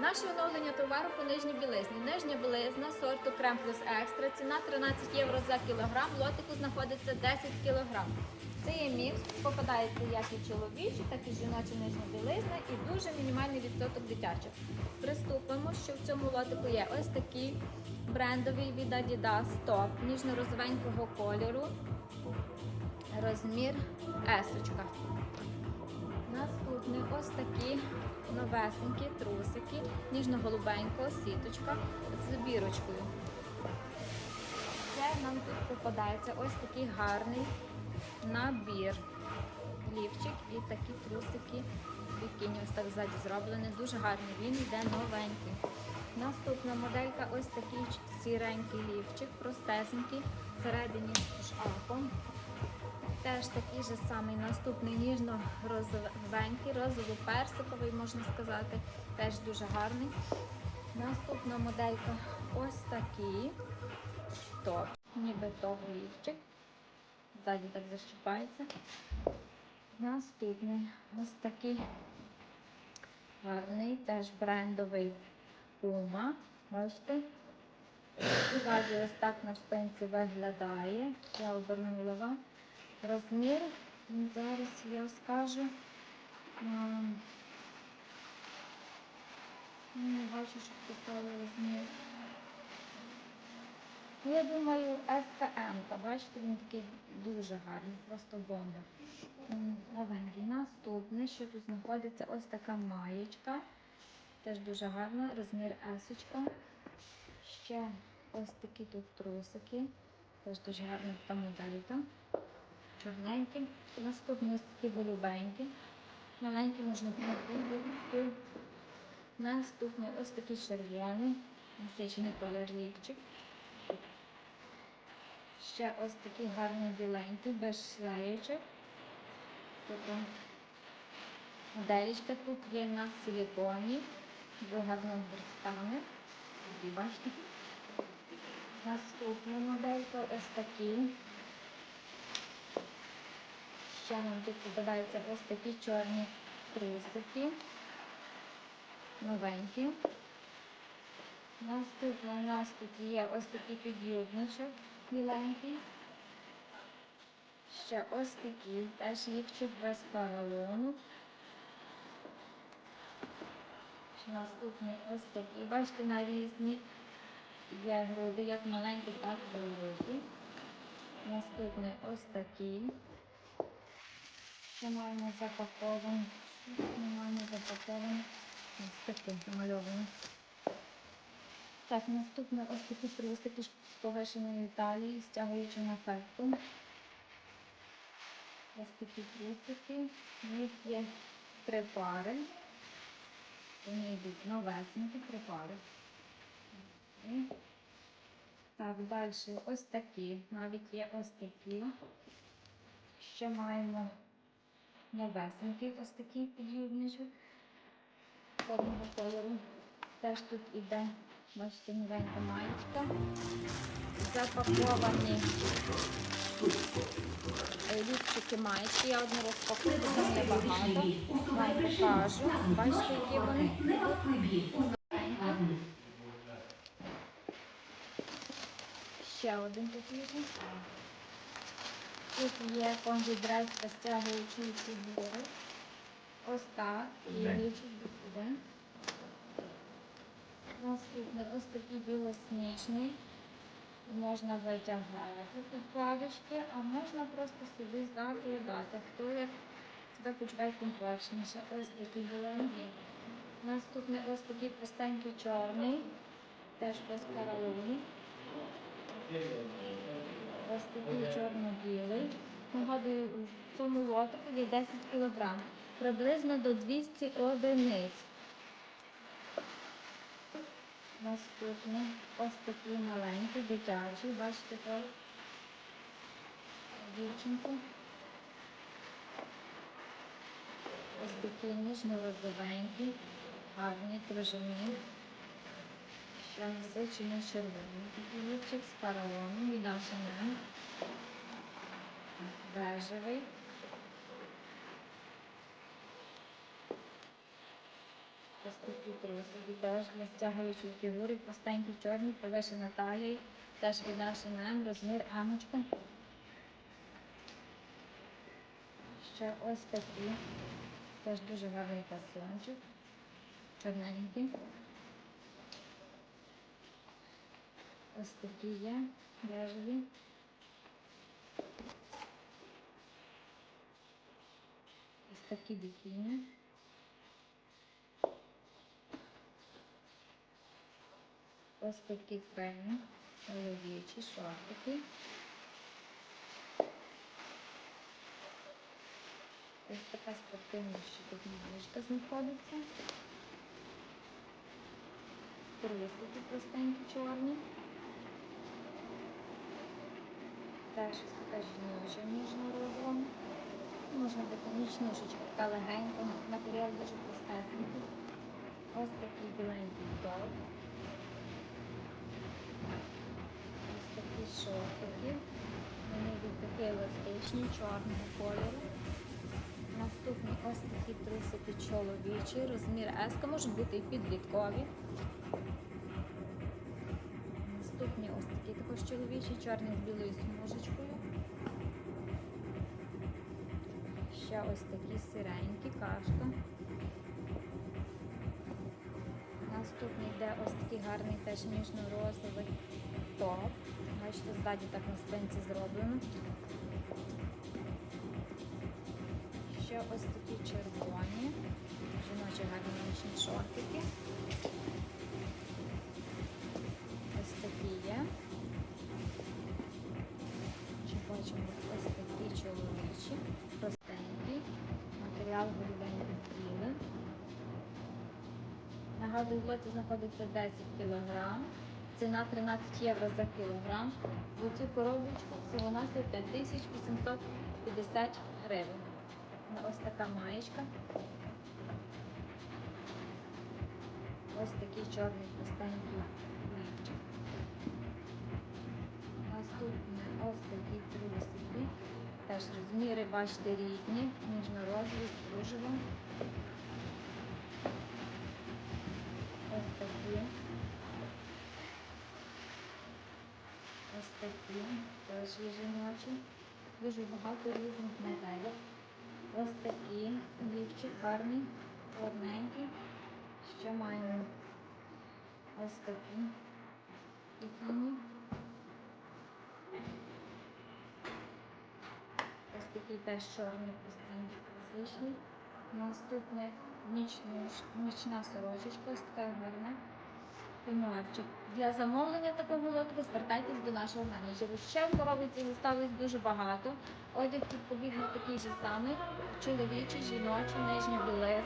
Наше оновлення товару по нижній білизні. Нижня білизна сорту Крем плюс екстра. Ціна 13 євро за кілограм. Лотику знаходиться 10 кілограм. Це є мікс, попадається як і чоловічі, так і жіноча нижня білизна і дуже мінімальний відсоток дитячих. Приступимо, що в цьому лотику є ось такий брендовий від Adidas топ ніжно-розовенького кольору. Розмір есочка. Наступний ось такі новесенькі трусики, ніжно-голубенького сіточка з бірочкою. Це нам тут попадається ось такий гарний набір. Лівчик і такі трусики бікіні ось так ззаді зроблені. Дуже гарний. Він йде новенький. Наступна моделька ось такий сіренький лівчик, простесенький, всередині з шапом. Теж такий же самий наступний ніжно-розовенький, розово-персиковий, можна сказати, теж дуже гарний. Наступна моделька ось такий топ, ніби топ лівчик. Ззаді так защіпається. Наступний ось такий гарний, теж брендовий Puma. Бачите? Ось так на спинці виглядає. Я обернула. Розмір, ну, зараз я скажу. Не бачу, що писали розмір. Ну, Я думаю, СКМ, бачите, він такий дуже гарний, просто бомба. Новенький. Наступне, що тут знаходиться, ось така маєчка. Теж дуже гарна, розмір есочка. Ще ось такі тут трусики. Теж дуже гарна та моделька. Чорненькі. Наступні ось такі голубенькі. Маленькі можна купити. Наступний ось такий червоний. Насичений колорівчик. Ще ось такий гарний біленький, без шлеєчок. Тобто моделечка тут є на силіконі. Дуже гарно верстами. Бачите. Наступна моделька ось такі. Ще нам тут попадаються ось такі чорні трусики. Новенькі. Наступно у нас тут є ось такий під'єдничок біленький. Ще ось такий, теж лівчик без поролону. Наступний ось такий. Бачите, на різні є груди, як маленькі, так і великі. Наступний ось такий. Запакований. Ми маємо запакований. Ось такий намальований. Так, наступне ось такі трусики з повишеною талією, стягуючим ефектом. Ось такі трусики. Них є три пари. Вони йдуть новесенькі, три пари. Так, далі ось такі. Навіть є ось такі. Ще маємо новесенький ось такий під'юбничок. Чорного кольору. Теж тут іде, бачите, новенька маєчка. Запаковані ліпчики маєчки. Я одну розпакую, бо там є багато. Вам покажу. Бачите, які вони. Ще один такий же. Тут є конжі-дрес розтягуючий фігури. Ось так. І лічить до сюди. Наступний ось такий білосніжний. Можна витягати тут плавочки, а можна просто собі закладати. Хто як себе почуває комфортніше. Ось такий біленький. Наступний ось такий простенький чорний. Теж без каралоні. Ось такий чорно-білий. Нагадую, в цьому є 10 кг. Приблизно до 200 одиниць. Наступний ось такий маленький, дитячий, бачите так? Дівчинку. Ось такий ніжно-розовенький, гарний, кружевний. Ще насичений червоний. Такий лучик з паралоном і нашим бежевий. Ось такі для стягуючої фігури, простенькі чорні, повишена талії, теж від нашої М, розмір амочка. Ще ось такі, теж дуже гарний фасончик, чорненький. Ось такі є, бежеві. Ось такі бікіні. Ось такі пені, чоловічі, шортики. Ось така спортивна ще тут мішка знаходиться. Трусики простенькі чорні. Теж ось така жіноча ніжно-розова. Можна таку нічнушечка, така легенька, матеріал дуже простесенький. Ось такий біленький топ. Ось такі шортики. Вони йдуть такі еластичні, чорного кольору. Наступні ось такі трусики чоловічі, розмір S, може бути і підліткові. Такі також чоловічі, чорні з білою смужечкою. Ще ось такі сиренькі, кашка. Наступний йде ось такий гарний теж ніжно-розовий топ. Бачите, ззаді так на спинці зроблено. Ще ось такі червоні, жіночі гарні нічні шортики. Ось такі є. Матеріал голубенький білий. Нагадую, лоті знаходиться 10 кг. Ціна 13 євро за кілограм. За цю коробочку всього нас 5850 гривень. Ну, Ось така маєчка. Ось такий чорний простенький лівчик. Наступні ось такі трусики. Теж розміри, бачите, рідні, ніжно-розові, з кружевом. Ось такі. Ось такі. Теж є. Дуже багато різних моделей. Ось такі. Лівчик гарний, гарненький. Ще маємо ось такі. Бікіні. Такий теж чорний постійні. Наступне нічна сорочечка, така гарна. Пенюарчик. Для замовлення такого лотку звертайтесь до нашого менеджера. Ще в коробці залишилось дуже багато. Одяг відповідно такий же самий. Чоловічий, жіночий, нижній білет.